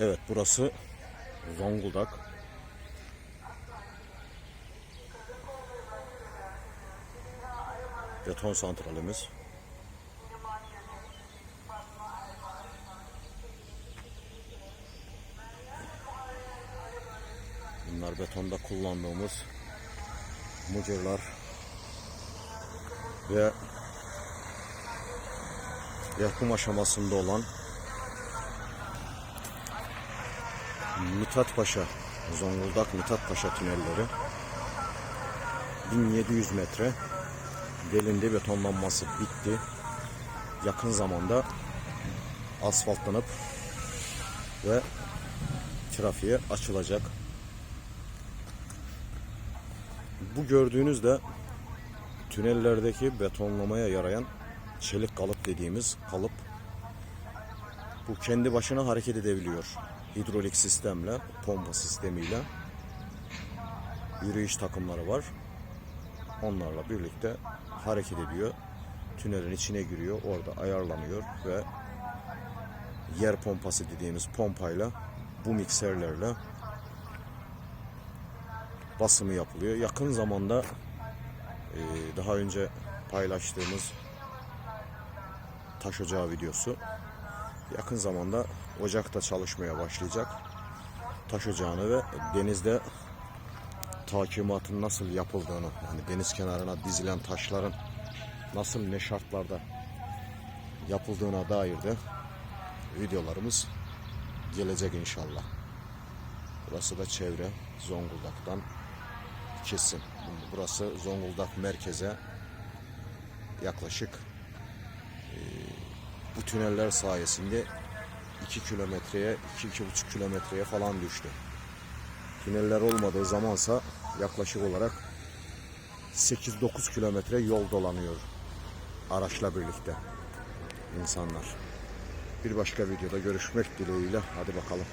Evet burası Zonguldak. Beton santralimiz. Bunlar betonda kullandığımız mucurlar ve yapım aşamasında olan Mithat Paşa, Zonguldak Mithat Paşa tünelleri 1700 metre delindi betonlanması bitti. Yakın zamanda asfaltlanıp ve trafiğe açılacak. Bu gördüğünüz de tünellerdeki betonlamaya yarayan çelik kalıp dediğimiz kalıp. Bu kendi başına hareket edebiliyor. Hidrolik sistemle, pompa sistemiyle yürüyüş takımları var. Onlarla birlikte hareket ediyor. Tünelin içine giriyor. Orada ayarlanıyor ve yer pompası dediğimiz pompayla bu mikserlerle basımı yapılıyor. Yakın zamanda e, daha önce paylaştığımız taş ocağı videosu yakın zamanda ocakta çalışmaya başlayacak. Taş ocağını ve denizde takimatın nasıl yapıldığını, yani deniz kenarına dizilen taşların nasıl ne şartlarda yapıldığına dair de videolarımız gelecek inşallah. Burası da çevre Zonguldak'tan kesim. Burası Zonguldak merkeze yaklaşık bu tüneller sayesinde 2 kilometreye, 2-2,5 kilometreye falan düştü. Tüneller olmadığı zamansa yaklaşık olarak 8-9 kilometre yol dolanıyor araçla birlikte insanlar. Bir başka videoda görüşmek dileğiyle. Hadi bakalım.